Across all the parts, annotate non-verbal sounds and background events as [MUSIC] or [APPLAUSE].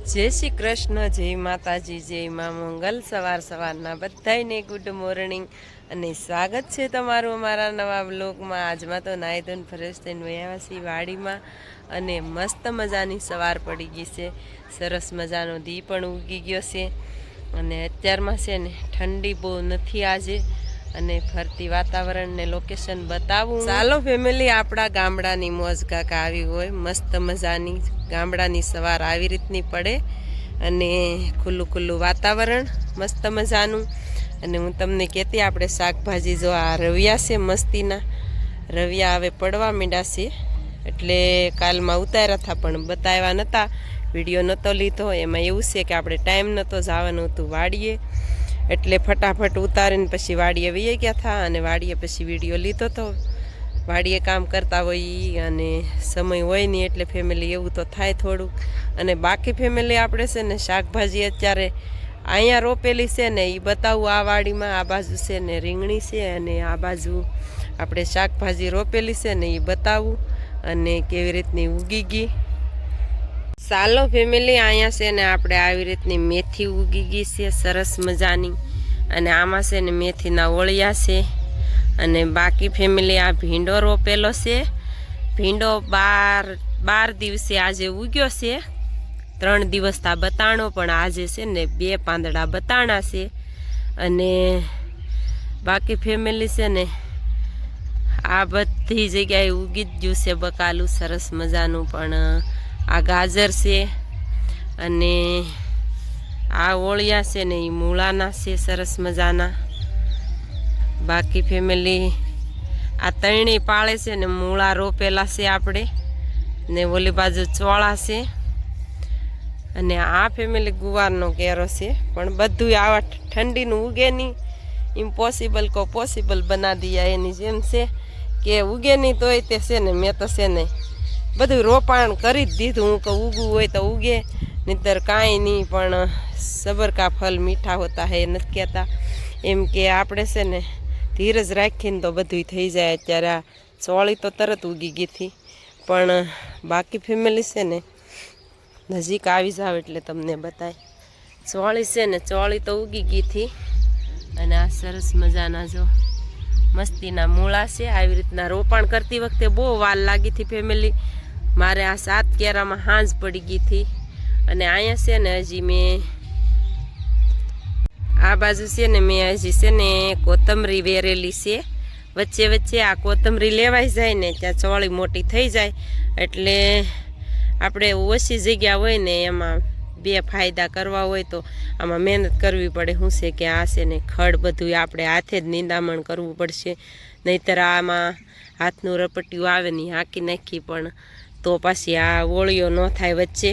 જય શ્રી કૃષ્ણ, જય માતાજી, જય મા મંગલ. સવાર સવારના બધાયને ગુડ મોર્નિંગ અને સ્વાગત છે તમારું અમારા નવા બ્લોગમાં આજમાં તો નાહી ફરેશ થઈને વયા છીએ વાડીમાં અને મસ્ત મજાની સવાર પડી ગઈ છે. સરસ મજાનો દી પણ ઉગી ગયો છે. અને અત્યારમાં છે ને ઠંડી બહુ નથી આજે. અને ફરતી વાતાવરણ ને લોકેશન બતાવું. ચાલો ફેમિલી આપણા ગામડાની મોજ કાકા આવી હોય. મસ્ત મજાની ગામડાની સવાર આવી રીતની પડે અને ખુલ્લું ખુલ્લું વાતાવરણ, મસ્ત મજાનું. અને હું તમને કહેતી, આપણે શાકભાજી જો આ રવિયા છે મસ્તીના. રવિયા હવે પડવા માંડ્યા છે. એટલે કાલમાં ઉતાર્યા હતા, પણ બતાવ્યા નહોતા વીડિયો નહોતો લીધો. એમાં એવું છે કે આપણે ટાઈમ નહોતો જવાનું હતું વાડીએ. એટલે ફટાફટ ઉતારીને પછી વાડીએ વહી ગયા હતા અને વાડીએ પછી વીડિયો લીધો હતો વાડીએ કામ કરતા હોય અને સમય હોય નહીં એટલે ફેમિલી એવું તો થાય થોડુંક. અને બાકી ફેમિલી આપણે છે ને શાકભાજી અત્યારે અહીંયા રોપેલી છે ને એ બતાવું આ વાડીમાં, આ બાજુ છે ને રીંગણી છે અને આ બાજુ આપણે શાકભાજી રોપેલી છે ને એ બતાવું અને કેવી રીતની ઉગી ગઈ. સાલો ફેમિલી અહીંયા છે ને આપણે આવી રીતની મેથી ઉગી ગઈ છે, સરસ મજાની. અને આમાં છે ને મેથીના ઓળિયા છે. અને બાકી ફેમિલી આ ભીંડો રોપેલો છે. ભીંડો બાર બાર દિવસે આજે ઉગ્યો છે. ત્રણ દિવસ તા બતાણો, પણ આજે છે ને બે પાંદડા બતાણા છે. અને બાકી ફેમિલી છે ને આ બધી જગ્યાએ ઉગી જ ગયું છે બકાલું, સરસ મજાનું, પણ આ ગાજર છે અને આ ઓળિયા છે ને એ મૂળાના છે, સરસ મજાના. બાકી ફેમિલી આ તૈણી પાળે છે ને મૂળા રોપેલા છે આપણે. ને ઓલી બાજુ ચોળા છે. અને આ ફેમિલી ગુવારનો કેરો છે. પણ બધું આવા ઠંડીનું ઉગે નહીં. ઇમ્પોસિબલ કો પોસિબલ બના દિયા એની જેમ છે. કે ઉગે નહીં તોય તે છે ને, મેં તો છે ને બધું રોપાણ કરી જ દીધું. હું કહું ઉગવું હોય તો ઉગે નહીતર કાંઈ નહીં, પણ સબર કા ફલ મીઠા હોતા હે નથી કહેતા. એમ કે આપણે છે ને ધીરજ રાખીને તો બધું થઈ જાય. અત્યારે આ ચોળી તો તરત ઉગી ગઈ હતી. પણ બાકી ફેમિલી છે ને નજીક આવી જાવ એટલે તમને બતાય. ચોળી છે ને, ચોળી તો ઉગી ગઈ હતી. અને આ સરસ મજાના જો મસ્તીના મૂળા છે, આવી રીતના રોપાણ કરતી વખતે બહુ વાર લાગી હતી ફેમિલી મારે આ સાત કેરામાં હાંજ પડી ગઈ હતી અને અહીંયા છે ને હજી મેં આ બાજુ છે ને મેં હજી છે ને કોથમરી વેરેલી છે. વચ્ચે વચ્ચે આ કોથમરી લેવાઈ જાય ને ત્યાં ચોળી મોટી થઈ જાય એટલે આપણે ઓછી જગ્યા હોય ને એમાં બે ફાયદા કરવા હોય તો આમાં મહેનત કરવી પડે. શું છે કે આ છે ને ખડ બધું આપણે હાથે જ નિંદામણ કરવું પડશે. નહીતર આમાં હાથનું રપટ્યું આવે ને ઈ હાંકી નાખી પણ તો પાછી આ ઓળીઓ ન થાય વચ્ચે.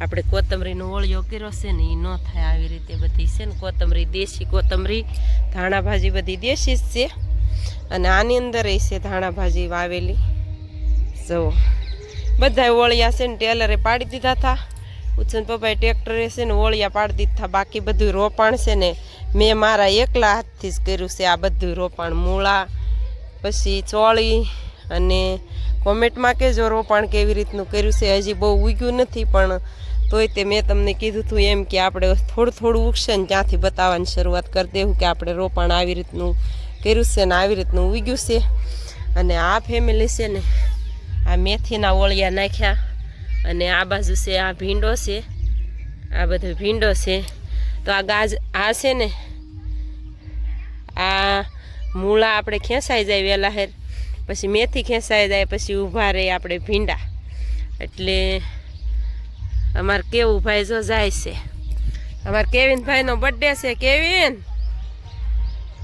આપણે કોથમરીનો ઓળિયો કર્યો છે ને એ ન થાય આવી રીતે બધી છે ને કોથમરી દેશી કોથમરી ધાણા ભાજી બધી દેશી જ છે. અને આની અંદર એ છે ધાણા ભાજી વાવેલી. જો બધા ઓળિયા છે ને ટેલરે પાડી દીધા હતા ઉછન પપ્પાએ ટ્રેક્ટરે છે ને ઓળિયા પાડી દીધા, બાકી બધું રોપાણ છે ને મેં મારા એકલા હાથથી જ કર્યું છે આ બધું રોપાણ. મૂળા, પછી ચોળી અને કોમેન્ટમાં કહેજો રોપાણ કેવી રીતનું કર્યું છે. હજી બહુ ઉગ્યું નથી, પણ તોય તે મેં તમને કીધું હતું એમ કે આપણે થોડું થોડું ઉગશે ને ત્યાંથી બતાવવાની શરૂઆત કરી દેવું કે આપણે રોપાણ આવી રીતનું કર્યું છે ને આવી રીતનું ઉગ્યું છે. અને આ ફેમિલી છે ને આ મેથીના ઓળિયા નાખ્યા. અને આ બાજુ છે, આ ભીંડો છે, આ બધો ભીંડો છે. તો આ ગાજ, આ છે ને, આ મૂળા આપણે ખેંચાઈ જાય વહેલા હેર પછી મેથી ખેંચાઈ જાય, પછી ઊભા રહે આપણે ભીંડા. એટલે અમારે કેવું ભાઈ જો જાય છે. અમારે કેવિન ભાઈનો બર્થડે છે, કેવિન?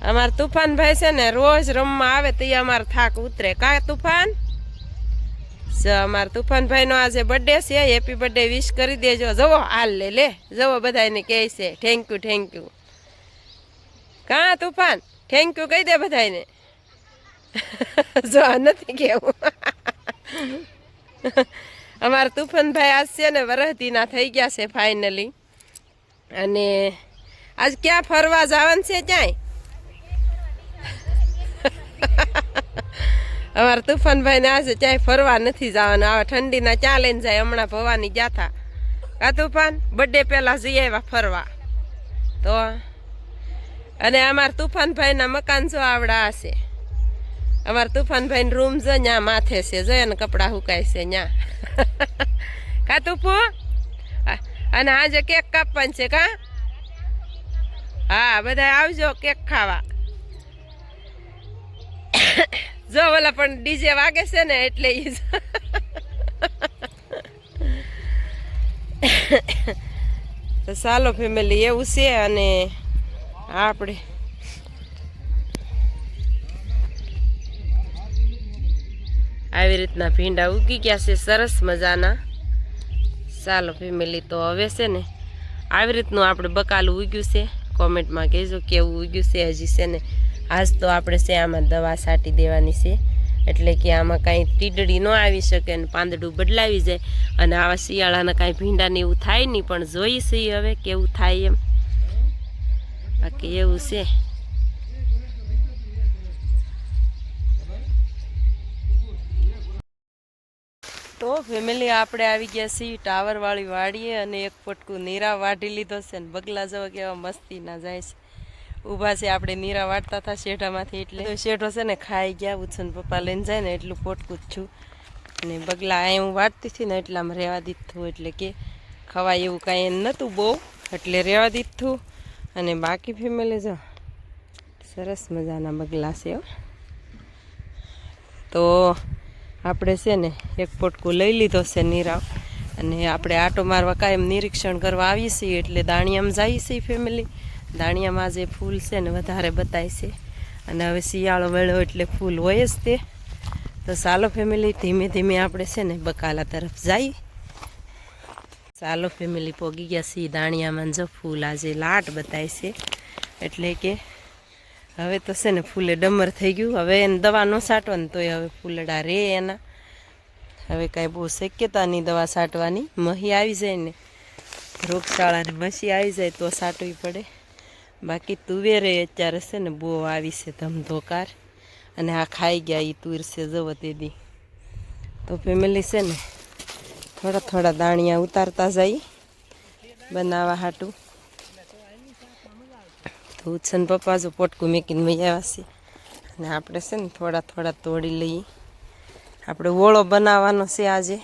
અમારે તુફાન ભાઈ છે ને, રોજ રમવા આવે તો અમારે થાક ઉતરે. કાં તુફાન? અમાર તુફાનભાઈનો આજે બર્થડે છે. હેપી બર્થડે વિશ કરી દેજો. જવો હાલ લે લે. જવો બધાને કહે છે થેન્ક યુ થેન્ક યુ કાં તુફાન? થેન્ક યુ કહી દે બધાને [LAUGHS] જો આ નથી કેવું. [LAUGHS] અમારા તુફાનભાઈ આજ છે ને વરહદીના થઈ ગયા છે ફાઇનલી અને આજ ક્યાં ફરવા જવાનું છે ક્યાંય? [LAUGHS] અમારા તુફાનભાઈ ને આજે ક્યાંય ફરવા નથી જવાનું. આવા ઠંડીના ચા લઈને જાય, હમણાં ભવાની ગયા હતા કા તુફાન? બર્થડે પહેલાં જઈ આવ્યા ફરવા. તો, અને અમારા તુફાનભાઈના મકાન જો આવડા હશે. અમારા તુફાનભાઈ રૂમ જો ન્યા માથે છે. જો એને કપડાં સુકાય છે ન્યા. [LAUGHS] કા તુફુ અને આજે કેક કાપવાનું છે કા? હા બધા આવજો કેક ખાવા. જો ઓલા પણ ડીજે વાગે છે ને એટલે જ. તો ફેમિલી એવું છે અને આપણે આવી રીતના ભીંડા ઉગી ગયા છે સરસ મજાના ચાલો ફેમિલી તો હવે છે ને આવી રીતનું આપણે બકાલું ઉગ્યું છે કોમેન્ટમાં કહેજો કેવું ઉગ્યું છે હજી છે ને આજ તો આપણે છે આમાં દવા છાંટી દેવાની છે. એટલે કે આમાં કાંઈ તીડડી ન આવી શકે અને પાંદડું બદલાવી જાય. અને આવા શિયાળાના કાંઈ ભીંડાને એવું થાય નહીં, પણ જોઈ છીએ હવે કેવું થાય એમ. બાકી એવું છે. તો ફેમિલી આપણે આવી ગયા છીએ ટાવર વાળી વાડીએ અને એક પટકું નીરા વાઢી લીધો છે ને બગલા જવા કેવા મસ્તી ના જાય છે. ઊભા છે, આપણે નીરા વાટતા હતા શેઢામાંથી એટલે. શેઢો છે ને ખાઈ ગયા ઉછન પપ્પા લઈને જાય ને એટલું પોટકું જ છું. અને બગલા અહીં હું વાટતી હતી ને એટલામાં રહેવા દીધું એટલે કે ખવાય એવું કાંઈ એમ નહોતું બહુ, એટલે રહેવા દીધું. અને બાકી ફેમિલી જો, સરસ મજાના બગલા છે. તો આપણે છે ને એક પોટકું લઈ લીધો છે નીરાવ. અને આપણે આટો મારવા કાયમ નિરીક્ષણ કરવા આવીએ છીએ એટલે દાણિયામાં જઈએ છીએ ફેમિલી દાણિયામાં જે ફૂલ છે ને વધારે બતાય છે. અને હવે શિયાળો વેળો એટલે ફૂલ હોય જ તે. તો સાલો ફેમિલી, ધીમે ધીમે આપણે છે ને બકાલા તરફ જાય. સાલો ફેમિલી પોગી ગયા છીએ દાણિયામાં જો ફૂલ આજે લાટ બતાય છે. એટલે કે હવે તો છે ને ફૂલે ડમર થઈ ગયું. હવે એને દવા ન છાંટવાની તોય હવે ફૂલડા રે એના. હવે કાંઈ બહુ શક્યતા નહીં દવા છાંટવાની. મહી આવી જાય ને. રોગચાળાને મસી આવી જાય તો છાંટવી પડે. બાકી તુવેરે અત્યારે છે ને બહુ આવી છે ધમધોકાર. અને આ ખાઈ ગયા એ તુર છે જવો તેદી તો ફેમિલી છે ને થોડા થોડા દાણિયા ઉતારતા જઈ બનાવવા હાટું. તો ઉછન પપ્પા જો પોટકું મેકીને આવ્યા છે. અને આપણે છે ને થોડા થોડા તોડી લઈએ. આપણે ઓળો બનાવવાનો છે આજે.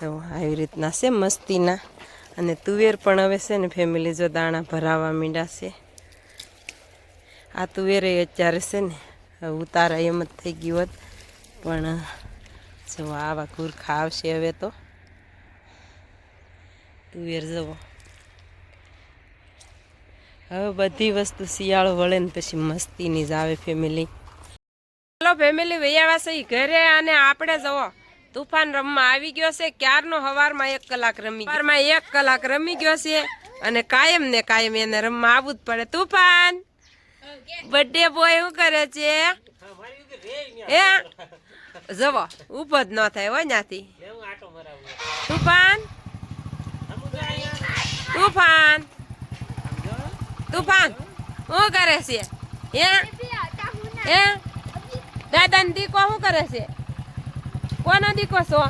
જો આવી રીતના છે મસ્તીના. અને તુવેર પણ હવે છે ને ફેમિલી જો દાણા ભરાવા મીંડા છે. આ તુવેર અત્યારે છે ને ઉતારા એમ જ થઈ ગયું હોત. પણ, જો આવા ગુરખા આવશે હવે તો. તુવેર જવો હવે બધી વસ્તુ શિયાળો વળે ને પછી મસ્તીની જ આવે ફેમિલી ચાલો ફેમિલી વૈયાવા છે ઘરે અને આપણે જવો તુફાન રમવા આવી ગયો છે. ક્યારનો હવારમાં એક કલાક રમી હવારમાં એક કલાક રમી ગયો છે અને કાયમ ને કાયમ એને રમવા આવવું જ પડે. તુફાન! બર્થડે બોય શું કરે છે? હે? જવો. ઊભો જ ન થાય હોય ત્યાંથી તુફાન! તુફાન! તુફાન! શું કરે છે? હે? હે? દાદા ને દીકો શું કરે છે? કોનો દીકો છો?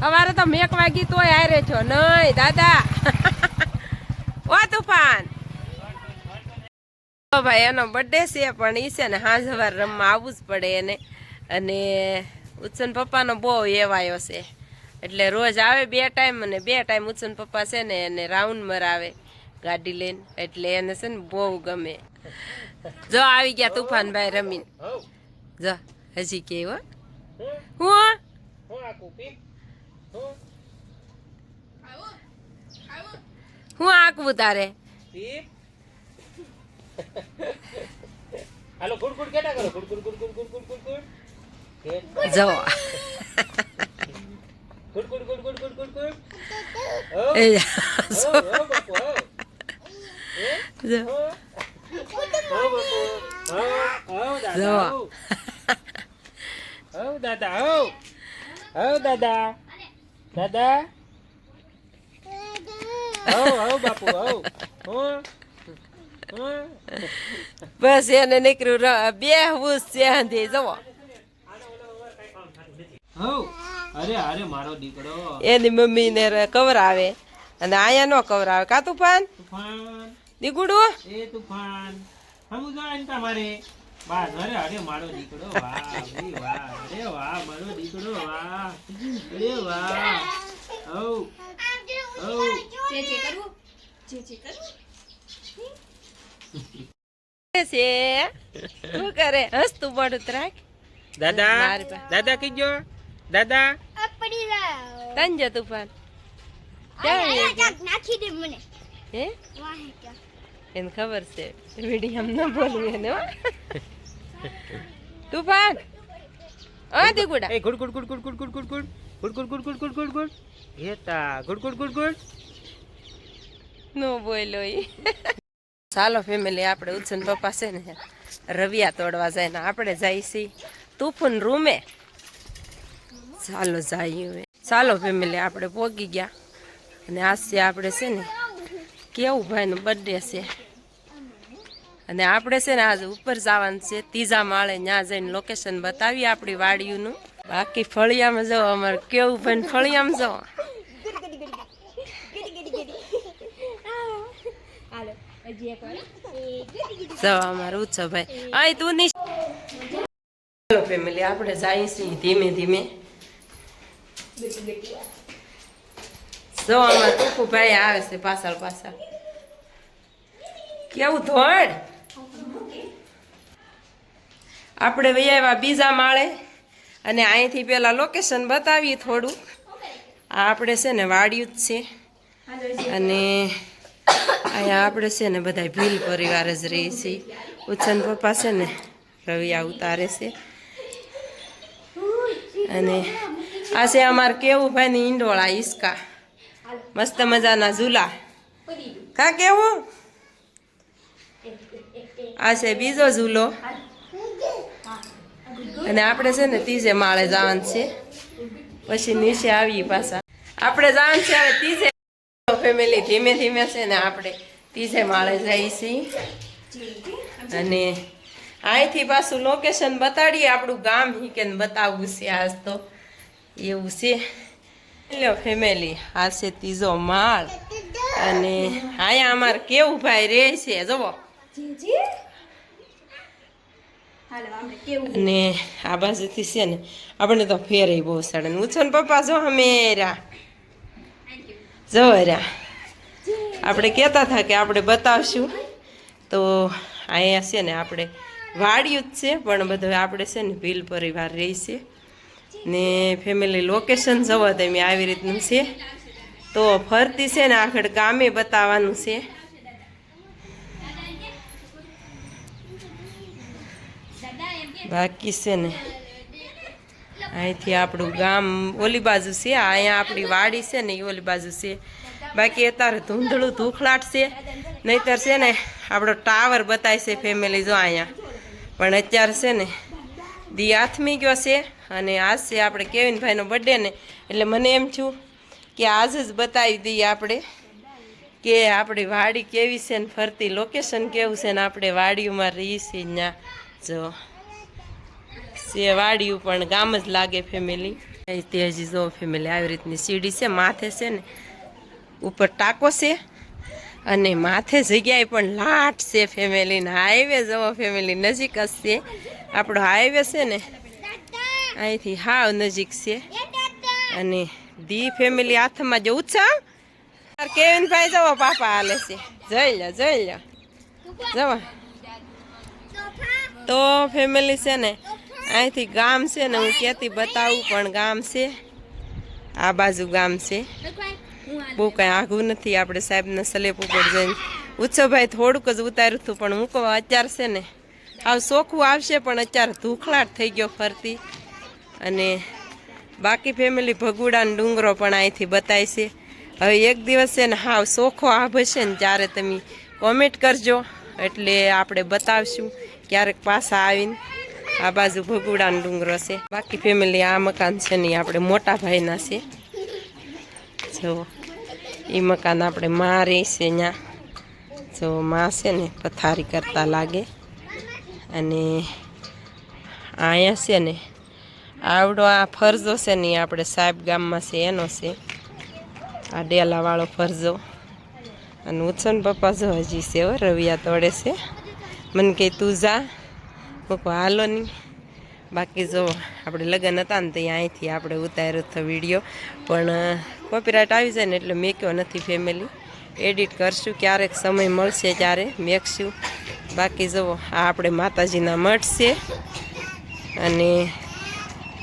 સવારે તો મેક વાગી તોય હારે છો. નહીં દાદા. ઓ તુફાન. ભાઈ, એનો બર્થડે છે, પણ એ છે ને હાજ સવાર રમવા આવવું જ પડે એને. અને ઉત્સન પપ્પાનો બહુ એવાયો છે. એટલે રોજ આવે બે ટાઈમ અને બે ટાઈમ ઉત્સન પપ્પા છે ને એને રાઉન્ડ મરાવે ગાડી લઈને. એટલે એને છે ને બહુ ગમે. જો આવી ગયા તુફાનભાઈ રમીને. જો, હજી કે હો હું હું આંકવું તારે હાલો ગુડ ગુડ કેટા કરો good good good good good good good good good જો good good good good good good good એ હો હો હો જો હો હો હો દાદા જો. હવ દાદા હવ હવ દાદા. દાદા. બસ એને નીકળ્યું બે હું. છે જવો એની મમ્મી ને કવર આવે. અને આયા નો કવર આવે. કા તુફાન દીગુડું તુફાન તમારે? બા અરે અરે મારો દીકરો વાહ ભાઈ વાહ અરે વાહ મારો દીકરો વાહ અરે વાહ ઓ ઓ છે શું કરે? હસતું મોઢું તો રાખ દાદા. દાદા કીજો દાદા? તન જો તુફાન. નાખી દે મને. હે? એને ખબર છે. મીડિયમ ન બોલવું એને હો. આ હા ગુડા એ ગુડ good good good good good good good good good good good good good ગુડ હેતા ગુડ ગુડ ગુડ ગુડ નો બોલો ઈ ચાલો ફેમિલી આપણે ઉછન પપ્પા છે ને રવિયા તોડવા જાય ને આપણે જાય છીએ તુફુન રૂમે ચાલો જઈએ ચાલો ફેમિલી આપણે પોગી ગયા અને આજ છે આપણે છે ને કેવું ભાઈનો બર્થડે છે અને આપણે છે ને આજે ઉપર જવાનું છે, ત્રીજા માળે ત્યાં જઈને લોકેશન બતાવી આપણી વાડીઓનું બાકી ફળિયામાં જાઓ અમારે કેવું ભાઈ ફળિયામાં જાઓ હાલો અમારે ઉછો ભાઈ જવા આય તું નહીં હેલો ફેમિલી, આપણે છીએ ધીમે ધીમે. જો અમાર ટુકુભાઈ આવે છે પાછળ પાછળ. કેવું ધોળ આપણે વૈયાવા બીજા માળે. અને અહીંથી પેલા લોકેશન બતાવીએ થોડું. આ આપણે છે ને વાડિયું જ છે. અને અહીંયા આપણે છે ને બધા ભીલ પરિવાર જ રહીએ છીએ ઉચ્છન પપ્પા છે ને રવિયા ઉતારે છે. અને આ છે અમારે કેવું ભાઈની ઈંડોળા ઈસકા. મસ્ત મજાના ઝૂલા. કા કેવું? આ છે બીજો ઝૂલો. અને આપણે છે ને ત્રીજે માળે જવાનું છે. પછી નીચે આવીએ પાછા. આપણે જવાનું છે હવે ત્રીજે ફેમિલી ધીમે ધીમે છે ને આપણે ત્રીજે માળે છીએ. અને અહીંથી પાછું લોકેશન બતાડીએ. આપણું ગામ હીકે ને બતાવવું છે આજ તો. એવું છે. લ્યો ફેમિલી આ છે ત્રીજો માળ. અને અહીંયા અમારે કેવું ભાઈ રહે છે. હાલો કેવું અને આ બાજુથી છે ને આપણે તો ફેરે બહુ સડે ઉછન પપ્પા, જો હમેરા જો રા આપણે કહેતા હતા કે આપણે બતાવશું. તો અહીંયા છે ને આપણે વાડિયું જ છે, પણ બધું આપણે છે ને ભીલ પરિવાર રહી છે. ને ફેમિલી લોકેશન જવા તમે આવી રીતનું છે. તો ફરતી છે ને આગળ ગામે બતાવવાનું છે. બાકી છે ને, અહીંથી આપણું ગામ ઓલી બાજુ છે અહીંયા આપણી વાડી છે ને એ ઓલી બાજુ છે. બાકી અત્યારે ધૂંધળું ધૂખલાટ છે, નહીતર છે ને, આપણો ટાવર બતાય છે ફેમિલી જો અહીંયા. પણ અત્યારે છે ને, દી આથમી ગયો છે અને આજ છે આપણે કેવિનભાઈનો બર્થડે ને, એટલે મને એમ છું કે આજ જ બતાવી દઈએ આપણે કે આપણી વાડી કેવી છે ને, ફરતી લોકેશન કેવું છે ને, આપણે વાડીમાં રહીએ છીએ ત્યાં જો. છે, વાડિયું પણ ગામ જ લાગે ફેમિલી તે હજી જો ફેમિલી આવી રીતની સીડી છે, માથે છે ને, ઉપર ટાંકો છે અને માથે જગ્યાએ પણ લાટ છે ફેમિલીને હાઈવે જવો ફેમિલી નજીક જ છે. આપણો હાઈવે છે ને, અહીંથી હાવ નજીક છે. અને દી ફેમિલી હાથમાં જો ઉત્સાહ કેવિનભાઈ જવો, પાપા હાલે છે. જઈ લો જઈ લો. જવા. તો ફેમિલી છે ને અહીંથી ગામ છે ને હું ક્યાંથી બતાવું, પણ ગામ છે. આ બાજુ ગામ છે. બહુ કાંઈ આઘું નથી આપણે સાહેબના સલેપ ઉપર જઈને. ઉત્સવભાઈ થોડુંક જ ઉતાર્યું હતું, પણ હું કહું અત્યાર છે ને, આવ ચોખ્ખું આવશે, પણ અત્યારે ધૂખલાટ થઈ ગયો ફરતી. અને બાકી ફેમિલી ભગુડાનો ડુંગરો પણ અહીંથી બતાય છે. હવે એક દિવસ છે ને હાવ ચોખ્ખો આભ હશે ને ત્યારે તમે કોમેન્ટ કરજો. એટલે આપણે બતાવશું ક્યારેક પાછા આવીને. આ બાજુ ભગુડાનો ડુંગરો છે. બાકી ફેમિલી આ મકાન છે ને આપણે મોટા ભાઈના છે. જો એ મકાન આપણે મારે છે ત્યાં જો, માં છે ને પથારી કરતા લાગે. અને અહીંયા છે ને આવડો આ ફરજો છે ને આપણે સાહેબ ગામમાં છે, એનો છે. આ ડેલાવાળો ફરજો. અને ઉછન પપ્પા જો હજી છે હો, રવિયા તોડે છે. મને કે તું જા. કહું હાલો નહીં બાકી જો આપણે લગ્ન હતા ને તો ઈ અહીંથી આપણે ઉતાર્યો હતો વીડિયો. પણ કોપીરાઇટ આવી જાય ને એટલે મેક્યો નથી ફેમિલી એડિટ કરશું, ક્યારેક સમય મળશે ત્યારે મેકશું. બાકી જુઓ આ આપણે માતાજીના મઠ છે. અને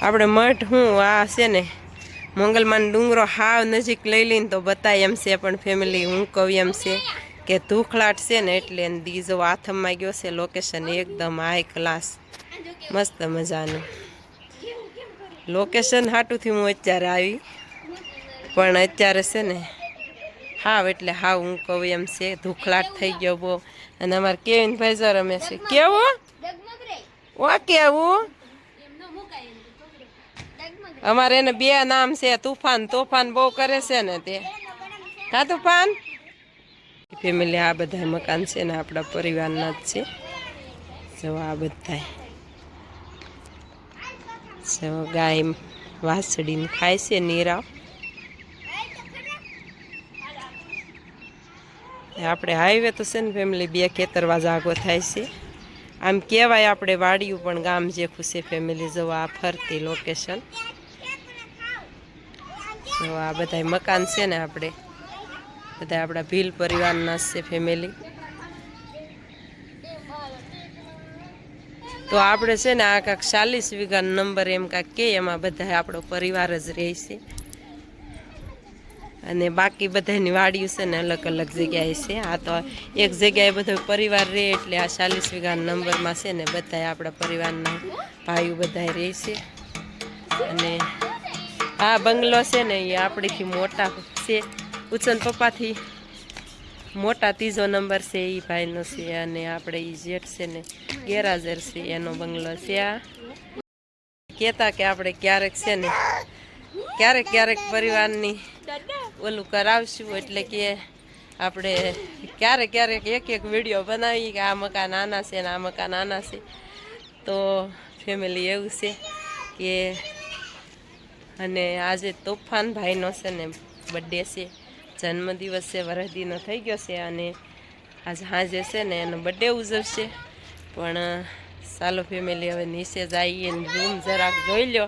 આપણે મઠ હું, આ છે ને, મંગલમાન ડુંગરો હાવ નજીક લઈ લઈને તો બતાય એમ છે, પણ ફેમિલી હું કહું એમ છે. કે ધૂખલાટ છે ને એટલે એને દીજો હાથમાં ગયો છે. લોકેશન એકદમ હાઈ ક્લાસ મસ્ત મજાનું. લોકેશન હાટુંથી હું અત્યારે આવી. પણ અત્યારે છે ને હાવ એટલે હાવ હું કહું એમ છે, ધૂખલાટ થઈ ગયો બહુ. અને અમારે કેવીન ભાઈ રમે છે. કેવું? ઓ કેવું? અમારે એને બે નામ છે, તુફાન. તોફાન બહુ કરે છે ને તે. હા તુફાન? ફેમિલી આ બધા મકાન છે ને આપણા પરિવારના જ છે. જો આ બધા જો ગાય વાસળીને ખાય છે નીરાવ. આપણે હાઈવે તો છે ને ફેમિલી બે ખેતરવા જાગો થાય છે. આમ કહેવાય આપણે વાડિયું પણ ગામ જે ખુશી ફેમિલી જવા આ ફરતી લોકેશન જો આ બધા મકાન છે ને આપણે. બધા આપણા ભીલ પરિવારના છે ફેમિલી તો આપણે છે ને આ કાંક ચાલીસ વીઘા નંબર એમ કાંક કે એમાં બધા આપણો પરિવાર જ રહે છે. અને બાકી બધાની વાડીઓ છે ને અલગ અલગ જગ્યાએ છે. આ તો એક જગ્યાએ બધો પરિવાર રહે એટલે આ ચાલીસ વીઘા નંબરમાં છે ને બધા આપણા પરિવારના ભાઈઓ બધા રહે છે. અને આ બંગલો છે ને એ આપણીથી મોટા છે. ઉચન પપ્પાથી. મોટા ત્રીજો નંબર છે એ ભાઈનો છે અને આપણે એ જેઠ છે ને ગેરહાજર છે, એનો બંગલો છે આ. કહેતા કે આપણે ક્યારેક છે ને, ક્યારેક ક્યારેક પરિવારની ઓલું કરાવશું એટલે કે આપણે ક્યારેક ક્યારેક એક એક વીડિયો બનાવી કે આ મકાન આના છે ને આ મકાન આના છે. તો ફેમિલી એવું છે કે અને આજે તોફાન ભાઈનો છે ને બર્થડે છે. જન્મદિવસ છે વરદીનો થઈ ગયો છે અને આજ હાજે છે ને એનો બર્થડે ઉજવશે પણ ચાલો ફેમિલી હવે નીચે જઈએ રૂમ જરાક જોઈ લો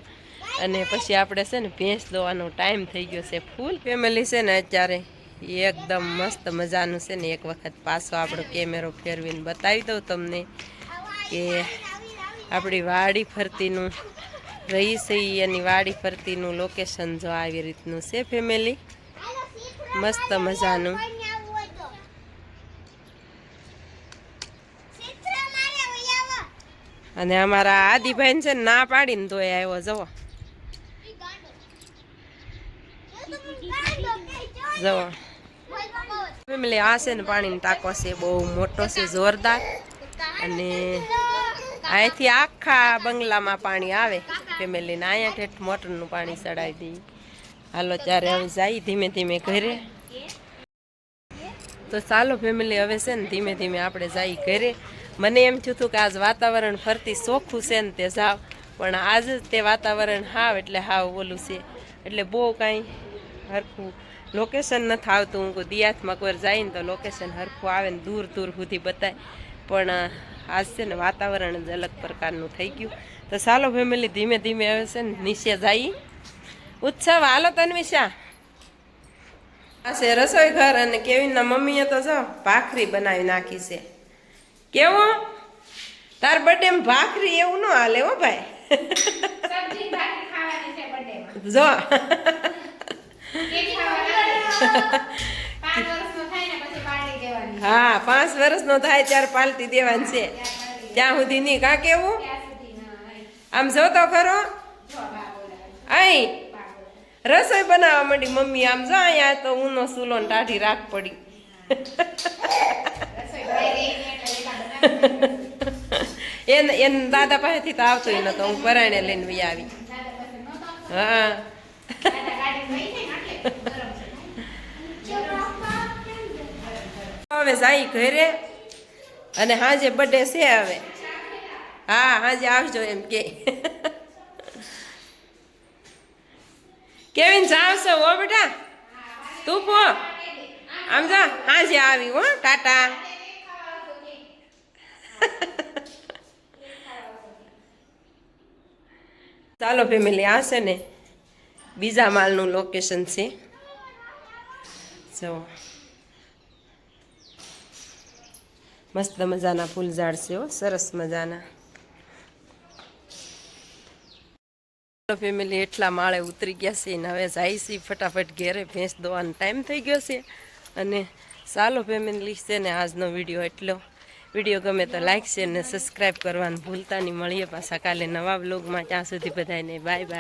અને પછી આપણે છે ને ભેંસ દોવાનો ટાઈમ થઈ ગયો છે. ફૂલ ફેમિલી છે ને અત્યારે એકદમ મસ્ત મજાનું છે ને એક વખત પાછો આપણો કેમેરો ફેરવીને બતાવી દઉં તમને કે આપણી વાડી ફરતીનું, રહી છે એની વાડી ફરતીનું લોકેશન જો આવી રીતનું છે ફેમિલી મસ્ત મજાનું. અને અમારા આદિભાઈ છે ના પાડીને તોય આવ્યો જવો જવો ફેમિલી, આ છે ને પાણીનો ટાંકો છે, બહુ મોટો છે, જોરદાર. અને અહીંથી આખા બંગલામાં પાણી આવે. ફેમિલીને અહીંયા ઠેઠ મોટરનું પાણી ચડાવી દઈએ. હાલો, ત્યારે હવે જાય ધીમે ધીમે ઘરે. તો ચાલો ફેમિલી હવે છે ને ધીમે ધીમે આપણે જઈ ઘરે. મને એમ થયું હતું કે આજ વાતાવરણ ફરતી ચોખ્ખું છે ને તે જાવ. પણ આજ તે વાતાવરણ હાવ એટલે હાવ ઓલું છે. એટલે બહુ કાંઈ હરખું લોકેશન નથી આવતું. હું દિયાથમાં કોઈ જાય ને તો લોકેશન હરખું આવે ને દૂર દૂર સુધી બતાય. પણ આજ છે ને વાતાવરણ જ અલગ પ્રકારનું થઈ ગયું. તો ચાલો ફેમિલી ધીમે ધીમે હવે છે ને નીચે જઈએ ઉત્સવ હાલો તન્વિશા. આ છે રસોઈ ઘર અને કેવીના મમ્મીએ તો જો ભાખરી બનાવી નાખી છે. કેવો? તાર બર્થડે ભાખરી એવું ન હાલે હો ભાઈ. જો. હા પાંચ વર્ષનો થાય ત્યારે પાલટી દેવાની છે. ત્યાં સુધી. નહીં કા કેવું? આમ જો તો ખરો અહીં. રસોઈ બનાવવા માંડી મમ્મી આમ જો અહીંયા તો ઊનો સૂલો ને ટાઢી રાખ પડી. એને એને દાદા પાસેથી તો આવતો નતો, હું પરાણે લઈને વી આવી. હા. હવે જાય ઘરે, અને હાજે બર્થડે છે હવે. હા, હાજે આવજો એમ કે. કેવિન આવશે હો બેટા? તું પો. આમ જા, હાજે આવી હો, ટાટા. ચાલો ફેમિલી, આ છે ને બીજા માલનું લોકેશન છે. જો. મસ્ત મજાના ફૂલ ઝાડ છે હો, સરસ મજાના. ફેમિલી એટલા માળે ઉતરી ગયા છે ને હવે જાય છે ફટાફટ ઘેરે ભેંસ દોવાનો ટાઈમ થઈ ગયો છે. અને ચાલો ફેમિલી છે ને આજનો વીડિયો એટલો. વીડિયો ગમે તો લાઈક છે ને સબસ્ક્રાઈબ કરવાનું ભૂલતા નહીં. મળીએ પાછા કાલે નવા બ્લોગમાં ત્યાં સુધી બધાને બાય બાય